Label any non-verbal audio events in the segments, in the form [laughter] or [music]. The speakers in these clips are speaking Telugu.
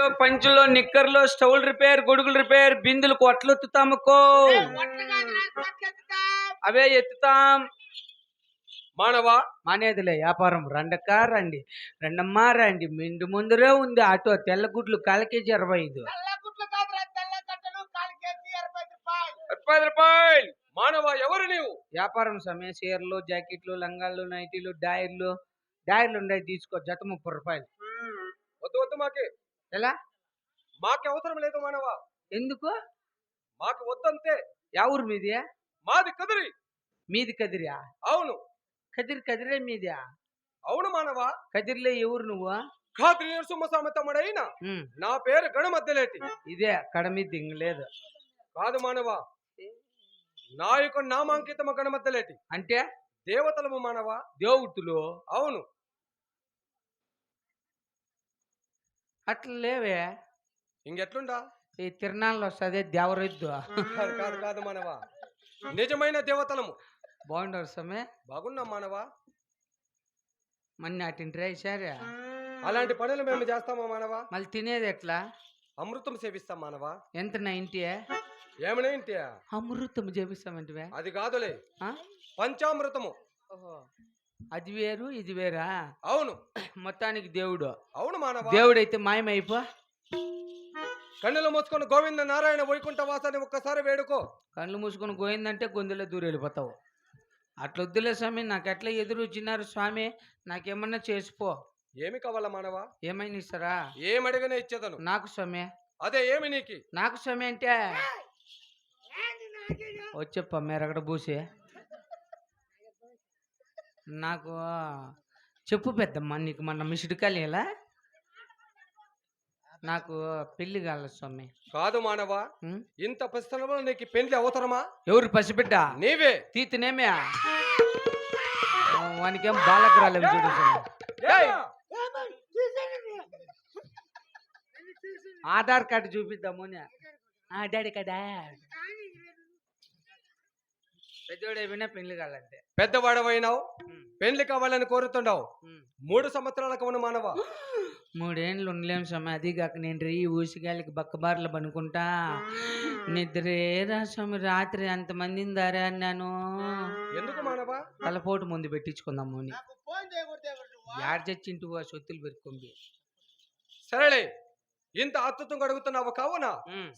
పంచులో నిక్కర్లో స్టౌల్ రిపేర్ గొడుగులు రిపేర్ బిందులు కొట్లు ఎత్తుతాముకో అవే ఎత్తుతాం. మానవా. మానేదిలే వ్యాపారం. రండక్క రండి. రెండమ్మా రండి. మిండు ముందరే ఉంది. ఆటో తెల్ల గుడ్లు కాలకేజీ అరవై ఐదు. రూపాయలు. మానవా ఎవరు నీవు? వ్యాపారం సమయ చీరలు జాకెట్లు లంగాలు నైటీలు డైర్లు. డైర్లు ఉన్నాయి తీసుకో. జత ముప్పై రూపాయలు. వద్దు వద్దు మాకే. ఎలా? మాకే అవసరం లేదు మానవా. ఎందుకు? మాకు వద్దంతే. ఎవరు మీది? మాది కదిరి. మీది కదిరియా? అవును. కదిరి కదిరే మీదా? అవును మానవా. కదిరిలో ఎవరు నువ్వు? సమతమ్మడైన ఉమ్, నా పేరు గణమద్దలేటి. ఇదే కడమి దింగలేదు. కాదు మానవా. నాయకు నామాంకితమ గణమద్దలేటి. అంటే? దేవతలము మానవా. దేవుతులు? అవును. అట్లా లేవే. ఇంకెట్లుండా ఈ తిరణాల్లో వస్తుంది దేవరైద్దు. కాదు కాదు కాదు మానవా. నిజమైన దేవతలము. బాగుండరు సమే బాగున్నాం మానవా. మన నాటింట్రా సరే అలాంటి పనులు మేము చేస్తామా మానవా? మళ్ళీ తినేది ఎట్లా? అమృతం సేవిస్తాం మానవా. ఎంత నా ఇంటి ఏమనే ఇంటి అమృతం చేపిస్తామంటివే. అది కాదులే? పంచామృతము. ఓహో. అది వేరు ఇది వేరా? అవును. మొత్తానికి దేవుడు. అవును మానవా? దేవుడైతే మాయమైపో. కన్నులు మూసుకొని గోవింద నారాయణ వైకుంఠ వాసాన్ని ఒక్కసారి వేడుకో. కళ్ళు మూసుకొని పోయిందంటే గొంతులో దూరం వెళ్ళిపోతావు. అట్లా వద్దులే స్వామి నాకు ఎట్లా ఎదురు వచ్చినారు స్వామి? నాకేమన్నా చేసిపో. ఏమి కావాలా మానవా? ఏమైనా ఇస్తారా? ఏమడిగినా ఇచ్చేదను. నాకు స్వామి. అదే ఏమి నీకి? నాకు స్వామి అంటే? వచ్చప్ప మేరగడ బూసి. నాకు చెప్పు పెద్దమ్మ నీకు మొన్న మిసిడి ఎలా? నాకు పెళ్ళి కాల స్వామి. కాదు మానవా? ఇంత పరిస్థితుల్లో నీకు పెళ్ళి అవసరమా? ఎవరు పసిబిడ్డ? నీవే. తీతినేమే వానికేం బాలగ్రాలం చూడు! ఆధార్ కార్డు చూపిద్దాము డాడీ కదా పెద్దోడే వినా పెళ్ళి కాలంటే. పెద్దవాడవైనావు? పెళ్ళి కావాలని కోరుతుండవు. ఉం. మూడు సంవత్సరాలకు ఉన్న మానవా. [gasps] మూడేళ్ళు ఉండలేం స్వామి అది కాక నేను రీ ఊసిగాలికి బక్కబార్లు పనుకుంటా. నిద్రే రా స్వామి రాత్రి అంతమందిని దారా అన్నాను ఎందుకు మానవా? తలపోటు ముందు పెట్టించుకుందాము అని యాడ్ చచ్చింటూ ఆ సొత్తులు పెరుక్కుంది సరేలే. ఇంత అద్భుతం అడుగుతున్నావు కావున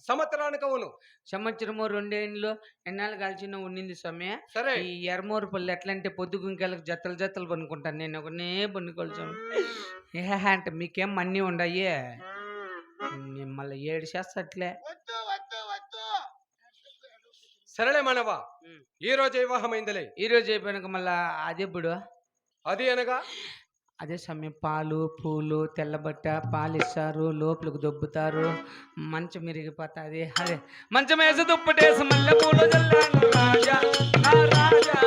సంవత్సరానికి అవును. సంవత్సరము రెండేళ్ళు ఎన్నాళ్ళు కలిసిన ఉండింది స్వామి. సరే. ఈ ఎర్మూరు పళ్ళు ఎట్లా అంటే పొద్దు గుంకెలకు జత్తలు జత్తలు పనుకుంటాను. నేను ఒకనే పనుకోవాలి స్వామి. ఏ అంటే మీకేం మన్నీ ఉండయి? మళ్ళీ ఏడు చేస్తట్లే సరేలే మానవా. ఈ రోజు వివాహమైందిలే. ఈ రోజు అయిపోయినాక మళ్ళా అది ఎప్పుడు అది అనగా? అదే సమయం పాలు పూలు తెల్లబట్ట పాలు ఇస్తారు లోపలికి దొబ్బుతారు. మంచం మిరిగిపోతుంది అదే మంచం వేసి దుప్పటేసి మల్లె పూలు చల్లాను రాజా ఆ రాజా.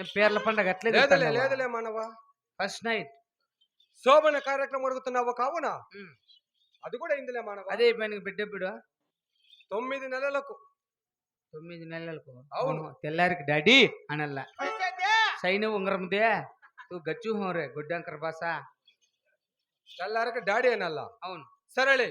ఏం పేర్ల పండగ అట్లే లేదులే లేదులే మానవా ఫస్ట్ నైట్. శోభన కార్యక్రమం అడుగుతున్నావు కావున? అది కూడా అయిందిలే మానవా అదే అయిపోయినాక బిడ్డప్పుడు తొమ్మిది నెలలకు. తొమ్మిది నెలలకు. అవును. తెల్లారికి డాడీ అనల్లా. సైన్ ఉంగరందే తూ గచ్చు హోరే గుడ్డంకర్ బాసా తెల్లారక డాడీ అనల్లా అవును సరేలే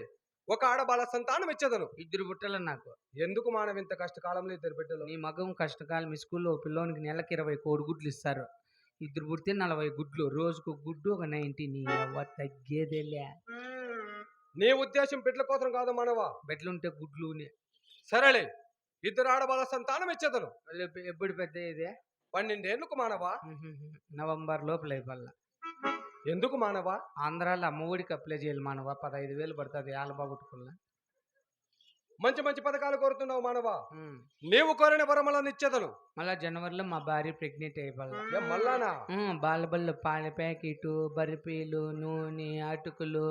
ఒక ఆడబాల సంతానం ఇచ్చేదను ఇద్దరు బుట్టలు నాకు ఎందుకు మానవ ఇంత కష్టకాలంలో ఇద్దరు బిడ్డలు నీ మగం కష్టకాలం మీ స్కూల్లో పిల్లోనికి నెలకి ఇరవై కోడి గుడ్లు ఇస్తారు ఇద్దరు పుడితే నలభై గుడ్లు రోజుకు గుడ్డు ఒక నైన్టీ నీ అవ్వ తగ్గేదేలే నీ ఉద్దేశం బిడ్డల కోసం కాదు మానవా బెడ్లుంటే గుడ్లు. సరేలే ఇద్దరు ఆడబాల సంతానం ఇచ్చేదను ఎప్పుడు పెద్ద ఇదే పన్నెండేళ్ళకు మానవా? నవంబర్ లోపల అయిపోల్లా ఎందుకు మానవా? ఆంధ్రాలో అమ్మఒడికి అప్లై చేయాలి మానవ? పదహైదు వేలు పడుతుంది ఆలబాగుట్టుకుల్లా మంచి మంచి పథకాలు కోరుతున్నావు మానవా? నీవు కోరిన వరమలను ఇచ్చేదను మళ్ళా జనవరిలో మా భార్య ప్రెగ్నెంట్ ఏ మల్లానా? బాలబల్లు పాల ప్యాకెట్ బర్ఫీలు నూనె అటుకులు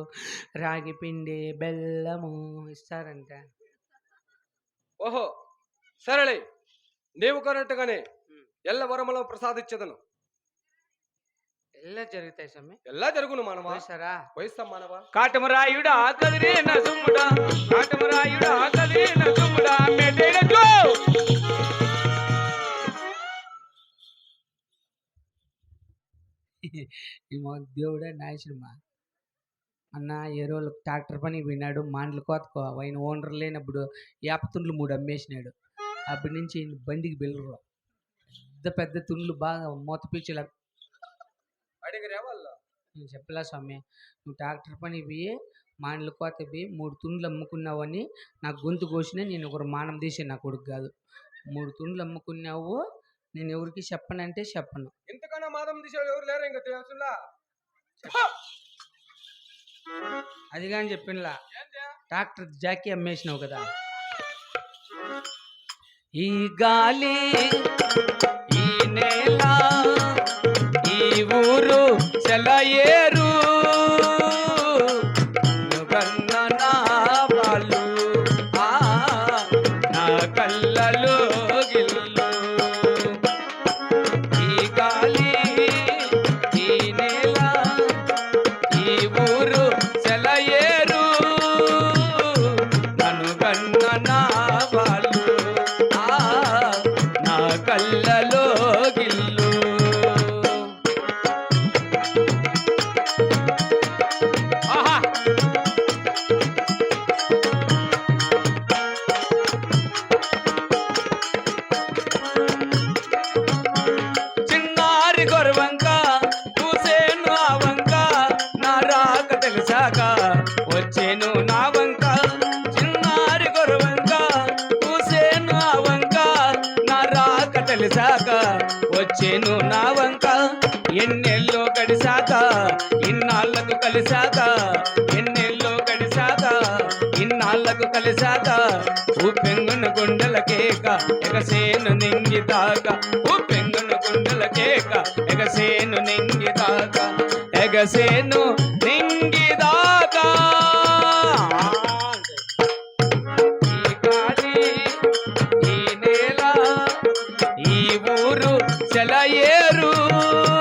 రాగి పిండి బెల్లము ఇస్తారంట. ఓహో సరేలే. నీవు కోరినట్టుగానే ఎల్ల వరమలను ప్రసాదించదను. ఎలా జరుగుతాయి సమ్మె ఎలా జరుగును మానవా? చూసారా వయస్తాం మానవా? కాటమరాయుడా కదిరే నసుముడా కాటమరాయుడా కదిరే నసుముడా మెటైన జో ఈ మా దేవుడే నాయసినిమా అన్న ఎరువులు ట్రాక్టర్ పని పోయినాడు మాండ్లు కోతకో ఆయన ఓనర్ లేనప్పుడు యాప తుండ్లు మూడు అమ్మేసినాడు. అప్పటి నుంచి బండికి బెల్లరు. పెద్ద పెద్ద తుండ్లు బాగా మూత పీచులు నేను చెప్పలే స్వామి నువ్వు ట్రాక్టర్ పని పోయి మాండ్లు కోత పోయి మూడు తుండ్లు అమ్ముకున్నావని నా గొంతు కోసిన నేను ఒకరు మానం తీసి నా కొడుకు కాదు. మూడు తుండ్లు అమ్ముకున్నావు నేను ఎవరికి చెప్పనంటే చెప్పను. ఇంతకన్నా మాదం తీసేవాడు ఎవరు లేరు ఇంకా తెలుసులా అది కానీ చెప్పినలా. ట్రాక్టర్ జాకీ అమ్మేసినావు కదా. ఈ గాలి ఈ రాక తెలిసాక వచ్చేను నా వంక. చిన్నారి గొరవంక చూసేను ఆ వంక. నా రాక తెలిసాక వచ్చేను నా వంక. ఎన్నెల్లో గడిసాక ఇన్నాళ్ళకు కలిసాక. ఎన్నెల్లో గడిసాక ఇన్నాళ్ళకు కలిసాక. ఉప్పెంగున గుండెల కేక ఎగసేను నింగి దాకా. ఉప్పెంగున గుండెల కేక ఎగసేను నింగి దాకా. ఎగసేను ಕಂಡೂ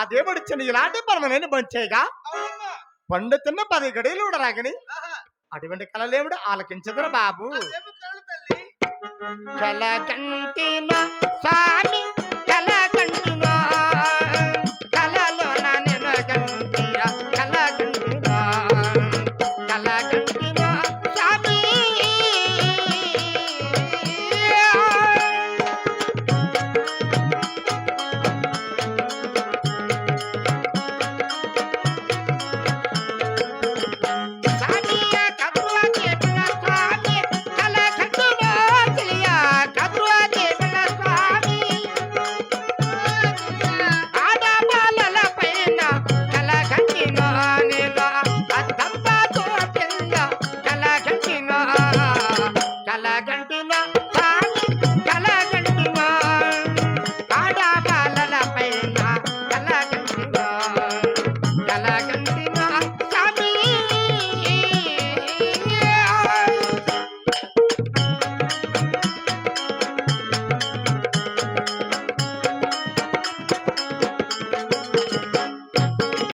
మా దేవుడు ఇచ్చిన ఇలాంటి పరమనేని బంచేగా పండు తిన్న పది గడియలు కూడా రాగని. అటువంటి కళలేముడు ఆలకించదురా బాబు. కలకంటిన స్వామి